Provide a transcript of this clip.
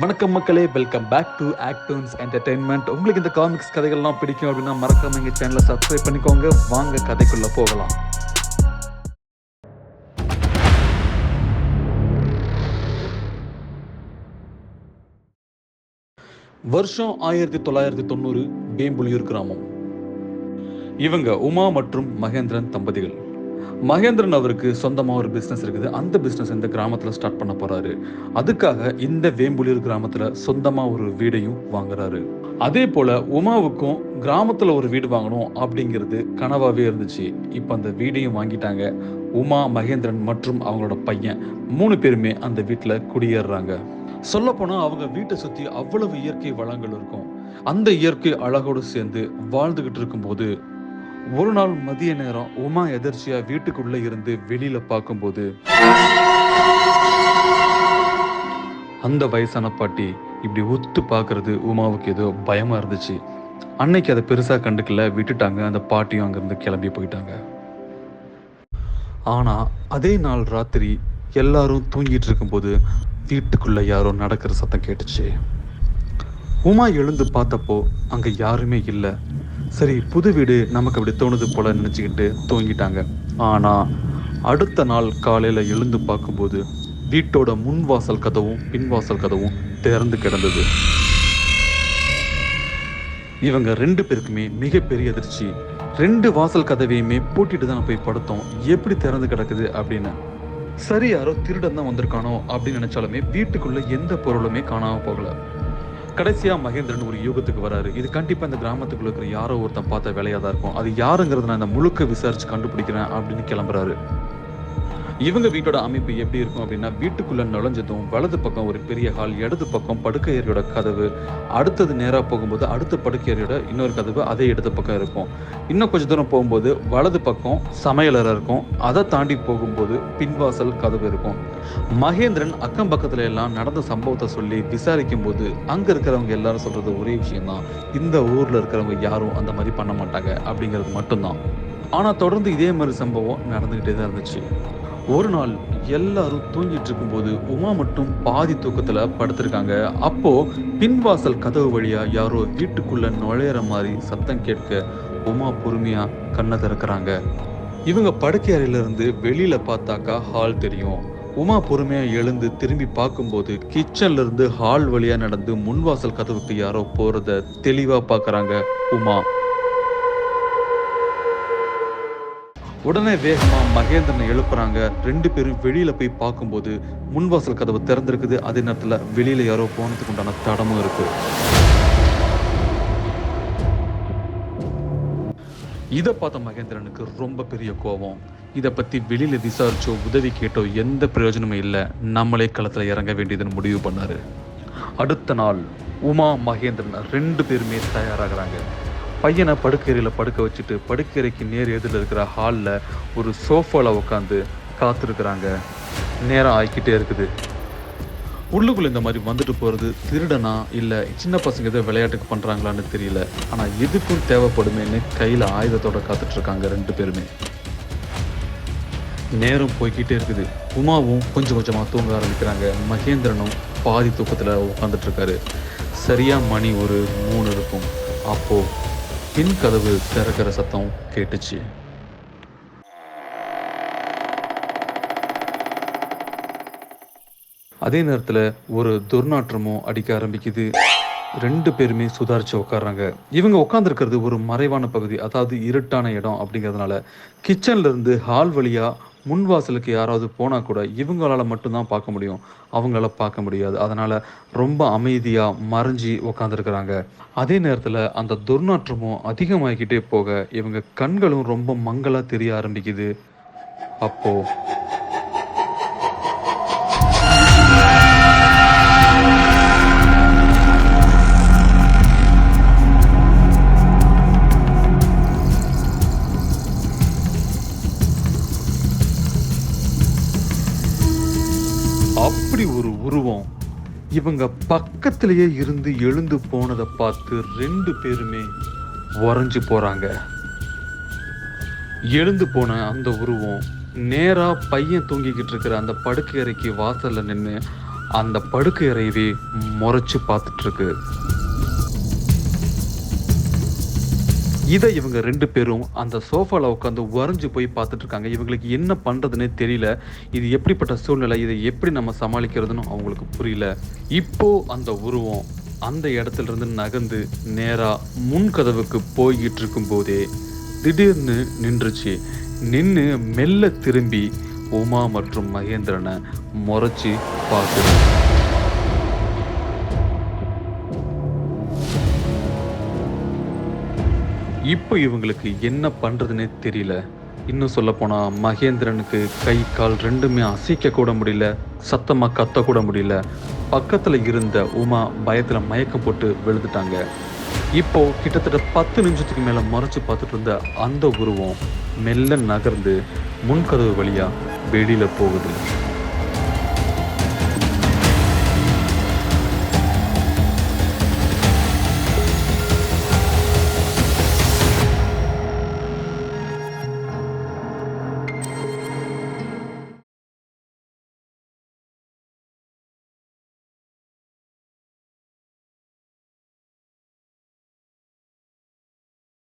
வணக்கம் மக்களே welcome back to Octones entertainment உங்களுக்கு இந்த காமிக்ஸ் கதைகள்லாம் பிடிக்கும் அப்படின்னா மறக்காம எங்கள் சேனலை சப்ஸ்கிரைப் பண்ணிக்கோங்க. வாங்க கதைக்குள்ள போகலாம். வருஷம் ஆயிரத்தி தொள்ளாயிரத்தி தொண்ணூறு வேம்புலியூர் கிராமம். இவங்க உமா மற்றும் மகேந்திரன் தம்பதிகள். மகேந்திரன் அவருக்கு சொந்தமாக ஒரு பிஸ்னஸ் இருக்குது. அந்த பிஸ்னஸ் இந்த கிராமத்தில் ஸ்டார்ட் பண்ண போறாரு. அதுக்காக இந்த வேம்புலியூர் கிராமத்தில் சொந்தமாக ஒரு வீடையும் வாங்குறாரு. அதே போல உமாவுக்கும் கிராமத்தில் ஒரு வீடு வாங்கணும் அப்படிங்கிறது கனவாகவே இருந்துச்சு. இப்போ அந்த வீடையும் வாங்கிட்டாங்க. உமா மகேந்திரன் மற்றும் அவங்களோட பையன் மூணு பேருமே அந்த வீட்டில் குடியேறுறாங்க. சொல்லப்போனால் அவங்க வீட்டை சுற்றி அவ்வளவு இயற்கை வளங்கள் இருக்கும். அந்த இயற்கை அழகோடு சேர்ந்து வாழ்ந்துகிட்டு இருக்கும்போது ஒரு நாள் மதிய நேரம் உமா எதர்ச்சியா வீட்டுக்குள்ள இருந்து வெளியில பார்க்கும்போது அந்த வயசான பாட்டி இப்படி ஒத்து பார்க்கறது உமாவுக்கு ஏதோ பயமா இருந்துச்சு. அன்னைக்கு அதை பெருசா கண்டுக்கல விட்டுட்டாங்க. அந்த பாட்டியும் அங்கிருந்து கிளம்பி போயிட்டாங்க. ஆனா அதே நாள் ராத்திரி எல்லாரும் தூங்கிட்டு இருக்கும்போது வீட்டுக்குள்ள யாரோ நடக்கிற சத்தம் கேட்டுச்சு. உமா எழுந்து பார்த்தப்போ அங்க யாருமே இல்லை. சரி புது வீடு நமக்கு அப்படி தோணுது போல நினச்சிக்கிட்டு தூங்கிட்டாங்க. ஆனா அடுத்த நாள் காலையில எழுந்து பார்க்கும்போது வீட்டோட முன் வாசல் கதவும் பின்வாசல் கதவும் திறந்து கிடந்தது. இவங்க ரெண்டு பேருக்குமே மிகப்பெரிய அதிர்ச்சி. ரெண்டு வாசல் கதவையுமே பூட்டிட்டு தான் போய் படுத்தோம். எப்படி திறந்து கிடக்குது அப்படின்னு. சரி யாரோ திருடன் தான் வந்திருக்கானோ அப்படின்னு நினைச்சாலுமே வீட்டுக்குள்ள எந்த பொருளுமே காணாம போகல. கடைசியாக மகேந்திரன் ஒரு யுகத்துக்கு வராரு. இது கண்டிப்பாக இந்த கிராமத்துக்குள்ள இருக்கிற யாரோ ஒருத்தன் பார்த்த வேலையாக தான் இருக்கும். அது யாருங்கிறத நான் இந்த முழுக்க விசாரிச்சு கண்டுபிடிக்கிறேன் அப்படின்னு கிளம்புறாரு. இவங்க வீட்டோட அமைப்பு எப்படி இருக்கும் அப்படின்னா வீட்டுக்குள்ள நுழைஞ்சதும் வலது பக்கம் ஒரு பெரிய ஹால் இடது பக்கம் படுக்கை ஏரியோட கதவு அடுத்தது நேராக போகும்போது அடுத்த படுக்கை ஏரியோட இன்னொரு கதவு அதே இடது பக்கம் இருக்கும். இன்னும் கொஞ்ச தூரம் போகும்போது வலது பக்கம் சமையலறை இருக்கும். அதை தாண்டி போகும்போது பின்வாசல் கதவு இருக்கும். மகேந்திரன் அக்கம் பக்கத்துல எல்லாம் நடந்த சம்பவத்தை சொல்லி விசாரிக்கும் போது அங்க இருக்கிறவங்க எல்லாரும் சொல்றது ஒரே விஷயம்தான். இந்த ஊர்ல இருக்கிறவங்க யாரும் அந்த மாதிரி பண்ண மாட்டாங்க அப்படிங்கிறது மட்டும்தான். ஆனால் தொடர்ந்து இதே மாதிரி சம்பவம் நடந்துக்கிட்டே தான் இருந்துச்சு. ஒரு நாள் எல்லாரும் தூங்கிட்டு இருக்கும்போது உமா மட்டும் பாதி தூக்கத்துல படுத்திருக்காங்க. அப்போ பின்வாசல் கதவு வழியா யாரோ வீட்டுக்குள்ள நுழையிற மாதிரி சத்தம் கேட்க உமா பொறுமையா கண்ணை திறக்கிறாங்க. இவங்க படுக்கை அறையில இருந்து வெளியில பார்த்தாக்கா ஹால் தெரியும். உமா பொறுமையா எழுந்து திரும்பி பார்க்கும்போது கிச்சன்ல இருந்து ஹால் வழியா நடந்து முன்வாசல் கதவுக்கு யாரோ போறத தெளிவா பாக்குறாங்க உமா. உடனே வேகமா மகேந்திரனை எழுப்புறாங்க. ரெண்டு பேரும் வெளியில போய் பார்க்கும்போது முன்வாசல் கதவு திறந்திருக்குது. அதே நேரத்துல வெளியில யாரோ போனதுக்கு உண்டான தடமும் இருக்கு. இதை பார்த்த மகேந்திரனுக்கு ரொம்ப பெரிய கோபம். இதை பத்தி வெளியில விசாரிச்சோ உதவி கேட்டோ எந்த பிரயோஜனமும் இல்லை. நம்மளே களத்துல இறங்க வேண்டியதுன்னு முடிவு பண்ணாரு. அடுத்த நாள் உமா மகேந்திரன் ரெண்டு பேருமே தயாராகிறாங்க. பையனை படுக்கையறையில் படுக்க வச்சுட்டு படுக்கையறைக்கு நேர் எதிரில் இருக்கிற ஹாலில் ஒரு சோஃபாவில் உட்காந்து காத்திருக்கிறாங்க. நேரம் ஆகிக்கிட்டே இருக்குது. உள்ளுக்குள்ளே இந்த மாதிரி வந்துட்டு போகிறது திருடனா இல்லை சின்ன பசங்க எதோ விளையாட்டுக்கு பண்ணுறாங்களான்னு தெரியல. ஆனால் எதுக்கும் தேவைப்படுமேன்னு கையில் ஆயுதத்தோட காத்துட்ருக்காங்க ரெண்டு பேருமே. நேரம் போய்கிட்டே இருக்குது. உமாவும் கொஞ்சம் கொஞ்சமாக தூங்க ஆரம்பிக்கிறாங்க. மகேந்திரனும் பாதி தூக்கத்தில் உட்காந்துட்ருக்காரு சரியாக மணி ஒரு மூணு இருக்கும். அப்போது பின் கதவு திறக்கிற சத்தம் கேட்டுச்சு. அதே நேரத்தில் ஒரு துர்நாற்றமும் அடிக்க ஆரம்பிக்குது. ரெண்டு பேருமே சுதாரிச்சு உட்கார்றாங்க. இவங்க உட்காந்துருக்கிறது ஒரு மறைவான பகுதி அதாவது இருட்டான இடம் அப்படிங்கிறதுனால. கிச்சன்ல இருந்து ஹால் வழியா முன்வாசலுக்கு யாராவது போனால் கூட இவங்களால மட்டும்தான் பார்க்க முடியும். அவங்களால பார்க்க முடியாது. அதனால் ரொம்ப அமைதியாக மறைஞ்சி உட்காந்துருக்குறாங்க அதே நேரத்தில் அந்த துர்நாற்றமும் அதிகமாகிக்கிட்டே போக இவங்க கண்களும் ரொம்ப மங்களாக தெரிய ஆரம்பிக்குது. அப்போது இவங்க பக்கத்திலேயே இருந்து எழுந்து போனதை பார்த்து ரெண்டு பேருமே உறைஞ்சு போறாங்க. எழுந்து போன அந்த உருவம் நேரா பையன் தூங்கிக்கிட்டு இருக்கிற அந்த படுக்கை அறைக்கு வாசலில் நின்று அந்த படுக்கை அறையவே பார்த்துட்ருக்கு பார்த்துட்டு இதை இவங்க ரெண்டு பேரும் அந்த சோஃபாவில் உட்காந்து உறைஞ்சு போய் பார்த்துட்டு இருக்காங்க இவங்களுக்கு என்ன பண்ணுறதுனே தெரியல. இது எப்படிப்பட்ட சூழ்நிலை? இதை எப்படி நம்ம சமாளிக்கிறதுன்னு அவங்களுக்கு புரியல. இப்போ அந்த உருவம் அந்த இடத்துல இருந்து நகர்ந்து நேராக முன் கதவுக்கு போய்கிட்டு இருக்கும்போதே திடீர்னு நின்றுச்சு. நின்று மெல்ல திரும்பி உமா மற்றும் மகேந்திரனை முறைச்சி பார்க்குது. இப்போ இவங்களுக்கு என்ன பண்ணுறதுனே தெரியல. இன்னும் சொல்லப்போனால் மகேந்திரனுக்கு கை கால் ரெண்டுமே அசைக்க கூட முடியல சத்தமாக கத்த கூட முடியல. பக்கத்தில் இருந்த உமா பயத்தில் மயக்கம் போட்டு விழுந்துட்டாங்க. இப்போ கிட்டத்தட்ட பத்து நிமிஷத்துக்கு மேலே மறைச்சு பார்த்துட்டு இருந்த அந்த உருவம் மெல்ல நகர்ந்து முன்கதவு வழியாக வெளியில் போகுது.